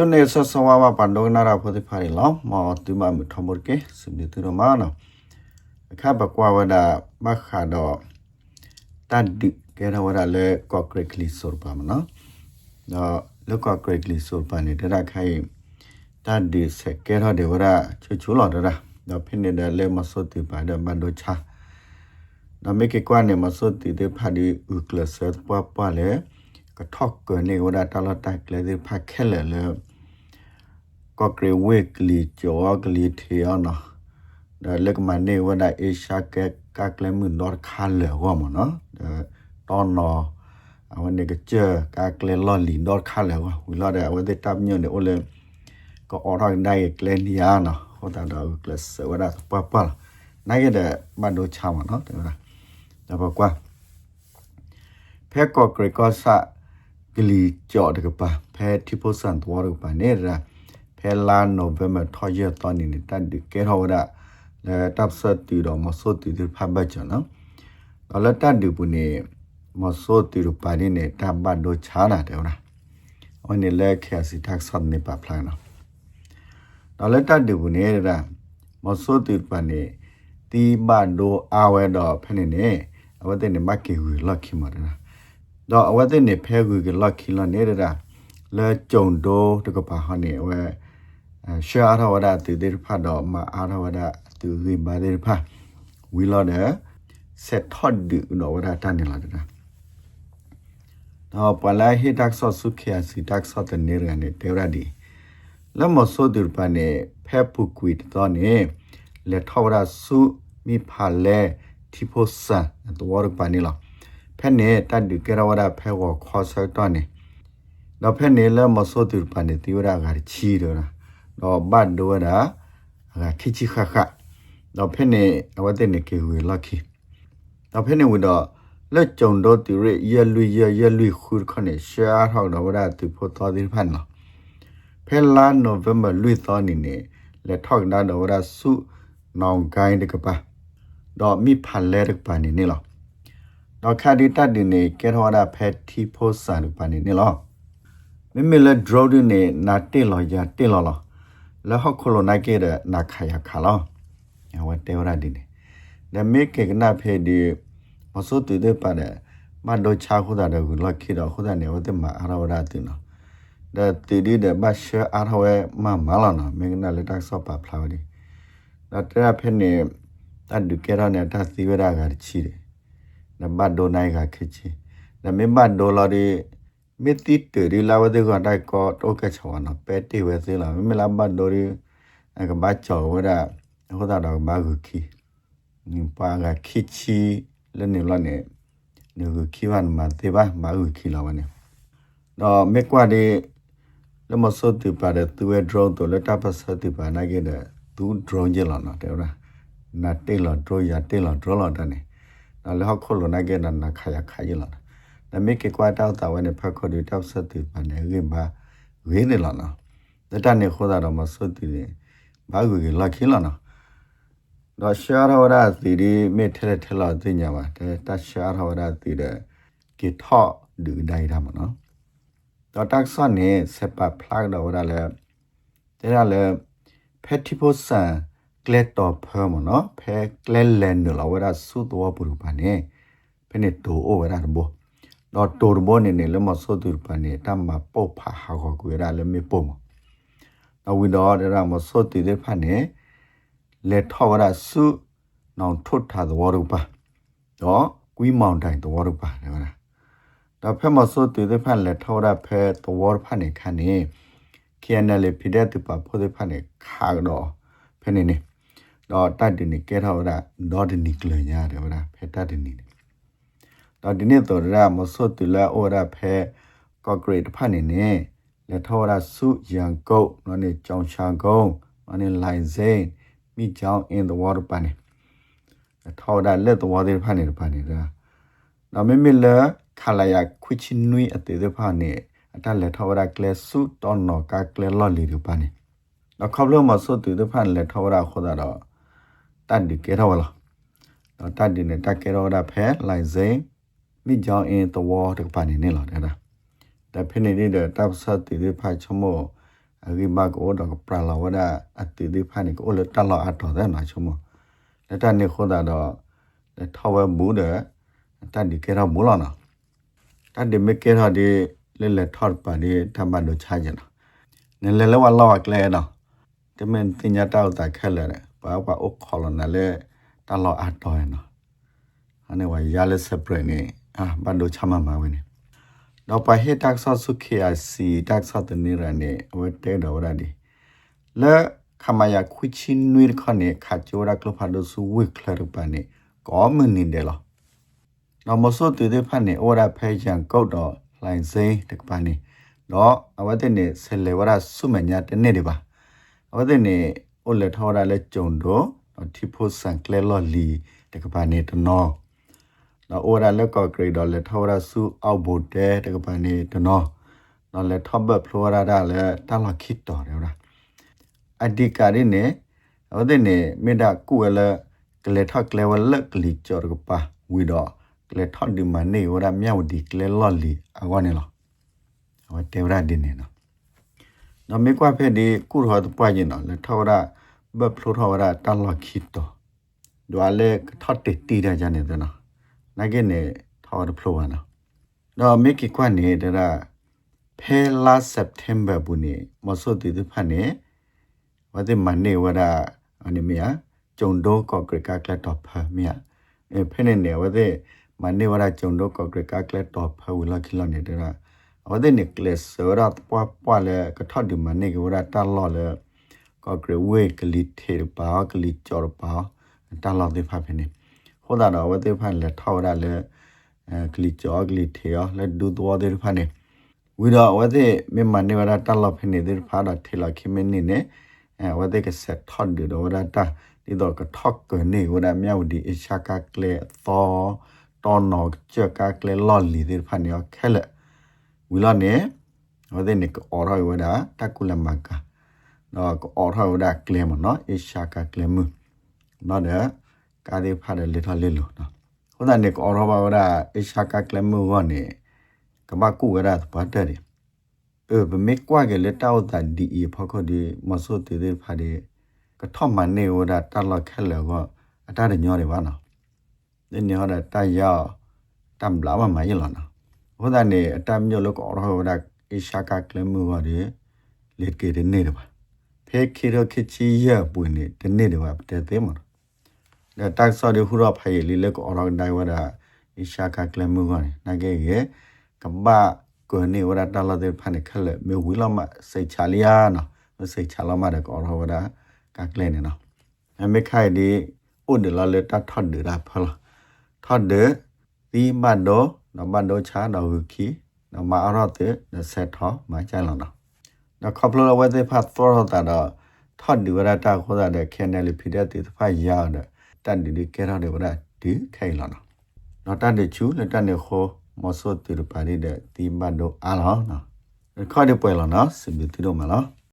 ချွနေဆဆဝါဝပန်ဒိုနာရာဖိုဒီဖာရီလောမောတူမမထမရကေစမီတူရမာနောအခါဘကွာဝဒမခါတော့တတ်ဒီကဲရဝဒလေကော့ကရက်ကလီဆိုပါမနော်တော့လကော့ကရက်ကလီဆိုပါနေတဲ့ခိုင်တတ်ဒီဆက်ကဲရတဲ့ဝဒချူချူလော်တာတော့ဖိနေ တဲ့လေမဆိုတီပါတဲ့မန်ဒိုချာတော့မေကေကွာနေမဆိုတီတဲ့ဖာဒီဥကလဆတ်ပွားပွားလေကထောက်ကနေဝဒတလတက်လေတဲ့ဖာခဲလေလေก็เกรเวกลีจอกลีเทียนะเดเล็กมาเนี่ว่าได้เอชาแกกากเลมือนอดคันเลยว่ามันเนาะเดตอนนอวันนี้ก็เจอกากเลลอลีดอดคันเลยว่าวิลาเดวันได้ตับเนี่ยเดี๋ยวเลยก็ออกได้เกลนียานะเขาแต่เราเกลสว่าได้ปั๊บปั๊บนั่นก็เดบ้านดูชาวเนาะเดี๋ยวนะแต่บอกว่าแพ้ก็เกรก็สะกลีจอดกับปะแ ကလီကြော့တကပါဖဲတိပုစန်တော်ရပါနေရာဖဲလာနိုဗ ెంబ ာထောရတနီနေတန်ဒီကဲဟောရာလဲတပ်ဆတ်တီတော်မဆိုတီဒီဖဘချနော်တော်လက်တန်ဒီပုနေမဆိုတီရပါနေတဘတ်ဒိုချာနာတယ်နော်အနည်းလဲခဲစီတက်ဆတ်နေပါဖလာနော်တော်လက်တန်ဒီပုနေရာမဆိုတီပါနေတီမတ်ဒိုအဝဲတော်ဖနေနေအဝတ်တဲ့မကေဝီလက်ခိမရနော် တော့အဝတဲ့နေဖဲဝီကလက်ခိလနေတာလဲကြုံတော့တကပါဟနေဝဲရှာရဝဒတူဒေဖတ်တော့မအာရဝဒတူရိဘာဒေဖတ်ဝီလော်တဲ့ဆက်ထတ်ဒီနော်ဝဒတန်နေလာတဲ့တော့ပလာဟိတက်ဆော့ဆုခေစီတက်ဆော့တဲ့နေရနေတေရဒီလမဆိုဒူပနေဖဲပုကွီတော့နေလက်ထောရဆုမိဖာလဲတီဖိုဆာတော့ဝရပနေလာ ဖဲနေတတ်ဒီကရဝဒဖဲကိုခေါ်ဆော့တော့နေတော့ဖဲနေလမဆိုဒူပနေတီဝရကချီတော့တော့ဘတ်ဒိုရာအခိချိခခတော့ဖင်းနေအဝတ်တဲ့နေကေဝေလခိတော့ဖင်းနေဝတော့လက်ကြုံတော့တူရရလူရရလူခုခနဲ့ရှာထောက်တော့ဝရတူဖို့တော်ဒီဖန်နော်ဖဲလာနိုဗ ెంబర్ လူတော်နေနေလက်ထောက်တာတော့ဝရစုနောင်ကိုင်းတကပါတော့မိဖန်လဲတကပါနေနေလော တော့ခါဒီတတ်တင်နေကဲထော်တာဖက်တီဖို့ဆန်ပနေနေလောမိမိလက် draw တင်နေနာတင်လောရတင်လောလောလဟခလိုနာကေရနာခယခလောဝတေဝရဒီနေဒမေကေကနာဖေဒီမဆုတေတပတဲ့မဒိုချာခုတာတကူလခိတော့ခုတာနေဝတမအရဝရတင်နော်ဒါတီဒီတဲ့ဘတ်ရှာအရဝဲမမလာနော်မင်္ဂနာလက်တက်ဆော့ပါဖလာဒီဒါတရဖေနေတတ်ဒီကေရနဲ့တတ်စီဝရကချီတယ် နဘတ်ဒိုနိုင်ကခချီနမေဘတ်ဒိုလာဒီမေတိတေရီလာဝဒေကတိုက်ကောတိုကချောနပဲတိဝဲစေလာမေလာဘတ်ဒိုရီအကဘတ်ချောဝဒဟိုတာတော့ဘာကူခီနင်ပါကခီချီလနေလနေနေကူခီဝန်မတေဘာဘာကူခီလာဝနေတော့မေကွာဒီလမစောတိပါတဲ့သူရဲ့ drone တို့လက်တပတ်စောတိပါနိုင်ခဲ့တဲ့သူ drone ကြလာနော်တဲ့ဟုတ်လားနာတိတ်လာ drone ရတိတ်လာ drone လာတဲ့ နာခါရခါရလာနမိကေကွာတောက်တာဝနဲ့ဖက်ခေါ်ဒီတောက်ဆက်တူပါနေရင်ပါဝေးနေလာနော်တတနေခေါ်တာတော့မဆွတ်တူနေဘာကူကလက်ခင်းလာနော်တော့ရှာရဝရစီဒီမေထဲထဲလာသိညာပါတဲ့တရှာရဝရစီတဲ့ကေထော့ဒူဒိုင်ရမနော်တော့တက်ဆွန်နေစပပလတ်တော့ဝရလဲတဲ့ရလဲဖက်တီပိုဆန် ကလက်တော့ဖဲမနော်ဖဲကလက်လန်နော်ဝရဆုတော့ပူပါနေဖဲနေတိုအိုဝရဘောတော့တိုဘောနေနေလမဆိုတူပနေတမပုတ်ဖာဟာကိုကွေရလည်းမေပုံတော့ဝီတော့ရမဆိုတူတဲ့ဖာနေလက်ထောက်ရဆုနောင်ထွတ်ထားသောရူပါတော့ကွီးမောင်တိုင်သောရူပါလေလားတော့ဖက်မဆိုတူတဲ့ဖာလက်ထောက်ရဖဲသောရဖာနေခါနေ KNL ဖိတဲ့တူပါဖို့တဲ့ဖာနေခါတော့ဖဲနေနေ တော့တတ်တင်နေကဲထောက်ရတော့ဒီနိကလညာတယ်ဗလားဖဲတတ်တင်နေတော့ဒီနေ့တော့ရမဆွတ်တူလာအိုရဖဲကော့ဂရိတ်ဖာနေနေလက်ထောရစုရန်ကုတ်နော်နေကြောင်ချာကုန်းနော်နေလိုင်စိန်မိကြောင် in the water ပနေထောရလက်တော်ဝါတဲ့ဖာနေဖာနေတာနော်မမေလခလာယခွချင်နွီအတေတဲ့ဖာနေအတလက်ထောရကလဆုတောနော်ကကလလော်လီရပနေတော့ခေါပလို့မဆွတ်တူတဲ့ဖာလက်ထောရခေါ်တာတော့ တတ်ဒီကေရောလာတော့တတ်ဒီနဲ့တတ်ကေရောတာဖဲလိုင်စိန်မိကြောင်အင်းတဝါတကပါနေနေလာတဲ့ဒါဖိနေနေတဲ့တပ်ဆတ်တီတွေဖိုက်ချမောအဂိမကောတော့ပရလာဝဒအတိဒီဖာနေကိုလတလာအတော်တဲ့နာချုံမလက်တနေခေါ်တာတော့လက်ထောဝဲဘူးတဲ့တန်ဒီကေရဘူးလာနာတန်ဒီမကေရဒီလဲလဲထော့ပါဒီတမန်တို့ချာကြနာနဲလဲလဲဝလောကလဲနော်တမန်တင်ညာတောက်တာခက်လဲ ဘာဘာအုတ်ခေါ်လနာလဲတလောအတော်ရနော်အနေဝရလဲစပရနေအာဘန်တို့ချမမှာဝင်နေတော့ပါဟေတက်ဆော့ဆုခေအစီတက်ဆော့တနေရနေဝတ်တဲတော်ရဒီလဲခမယာခွချင်းနွေခနဲ့ခါချိုရာကလဖာဒဆူဝိကလရပနေကောမနေတယ်လားနော်မစောတူတဲ့ဖက်နေဩရာဖဲချန်ကောက်တော့လိုင်စိန်တကပါနေတော့အဝတ်တဲ့နေဆယ်လေဝရဆုမညာတနေ့တပါအဝတ်တဲ့နေ အိုလက်ထောရလဲကြုံတော့တီဖိုဆန်ကလဲလော်လီတကပါနေတနော်နော်ဩရာလက်ကော့ဂရိတ်တော့လက်ထောရဆုအောက်ဘိုတဲတကပါနေတနော်နော်လက်ထောဘဖလိုရာဒါလဲတလခိတတော်ရလားအဒီကာရီနေအဝတ်တဲ့နေမေဒါကူဝဲလဲကလေထကလေဝလကလီချောကပါဝီတော့ကလေထဒီမနေဝရမြောက်ဒီကလေလော်လီအကောနေလားအဝတ်တေဝရဒီနေနော်နော်မေကွာဖဲဒီကုရောတပွားရင်နော်လက်ထောရ ဘဖလိုထောရတလခိတတော်ဒွာလေထတ်တီတီရကြနေတယ်နော်နိုင်ကနေထောရဖလိုဝနော်တော့မေကိကွာနေတဲ့ဖဲလာစက်တမ်ဘာဘူးနေမစောတီဒီဖာနေဝတ်ဒီမနေဝရအနေမီယာကျုံတော့ကော့ဂရကကလက်တော့ဖာမီယာအဲဖဲနေနေဝတ်ဒီမနေဝရကျုံတော့ကော့ဂရကကလက်တော့ဖာဝလာခိလနေတဲ့ဝတ်ဒီနေကလစ်ဆိုရတ်ပွားပွားလေကထတ်ဒီမနေကဝရတလောလေ ကော့ဂရဝေကလီထေပါကလီကြော်ပါတလောဒီဖာဖဲနေဟိုဒါတော့ဝတ်ဒီဖာလက်ထောက်ရလေအဲကလီကြော်ကလီထေရလက်ဒူတော်ဒီဖာနေဝီတော့ဝတ်ဒီမမနေဝရတလောဖဲနေတဲ့ဖာတော့ထေလာခိမင်းနေနေအဲဝတ်ဒီကဆက်ထတ်ဒီတော့ဝရတာဒီတော့ကထောက်ကနေဝရမြောက်ဒီအရှာကကလေသောတော်နော်ချက်ကကလေလော်လီဒီဖာနေခဲလက်ဝီလာနေဝဒနေကအော်ရဝဒတကူလမကာ နော်ကအော်ရဝဒကလေမနော်အရှာကကလေမနော်တဲ့ကာဒီဖာတယ်လေထလေလို့နော်ဟိုဒနေကအော်ရဝဒအရှာကကလေမဝနေကမကူဝဒပတ်တယ်เออเมกว่ากันเลยต้าตัดดีอีพอก็ดีมาสู้ตีได้พาดีก็ท่อมมันเนี่ยว่าตัดละแค่แล้วก็ตัดได้ย่อได้ว่าเนาะเนี่ยเนี่ยได้ตัดยาวตำลาวมาไม่หรอเนาะ ဟိုဒါနေအတမျိုးလောကောရောဒါအရှာကကလမှုပါဒီလက်ကေတဲ့နေတယ်ပါ ဖဲခေရခချီရပွင့်နေတဲ့နေတယ်ပါတဲ့သေးမှာဒါတက်ဆော်ဒီဟူရဖိုင်လီလက်ကောရောဒိုင်ဝဒါအရှာကကလမှုပါနေနာကေကေကမ္ဘာကိုနေဝဒါတလာတဲ့ဖာနေခလက်မေဝီလာမစိတ်ချလျာနော်စိတ်ချလာမတဲ့ကောရောဝဒါကကလဲနေနော်အမေခိုင်ဒီဥဒလာလက်တထတ်ဒရာဖလာထတ်ဒဒီမတ်တော့နမဒိုချာဒဝခီနမအရတဲ့နဆက်ထောမချန်လောနော် နခပလဝဲတဲ့ဖတ်သောတာတော့ထတ်ဒီဝရတာခေါ်တဲ့ခဲနယ်လီဖီတဲ့တိဖာရတဲ့တန်ဒီကဲရတဲ့ဝရဒီခဲလောနော်နော်တန်ဒီချူလက်တန်နေခေါ်မဆော့တီရပါရီတဲ့ဒီမတ်တော့အားလောနော်ခေါ်တဲ့ပွဲလောနော်စင်ပြီးတိတော့မလား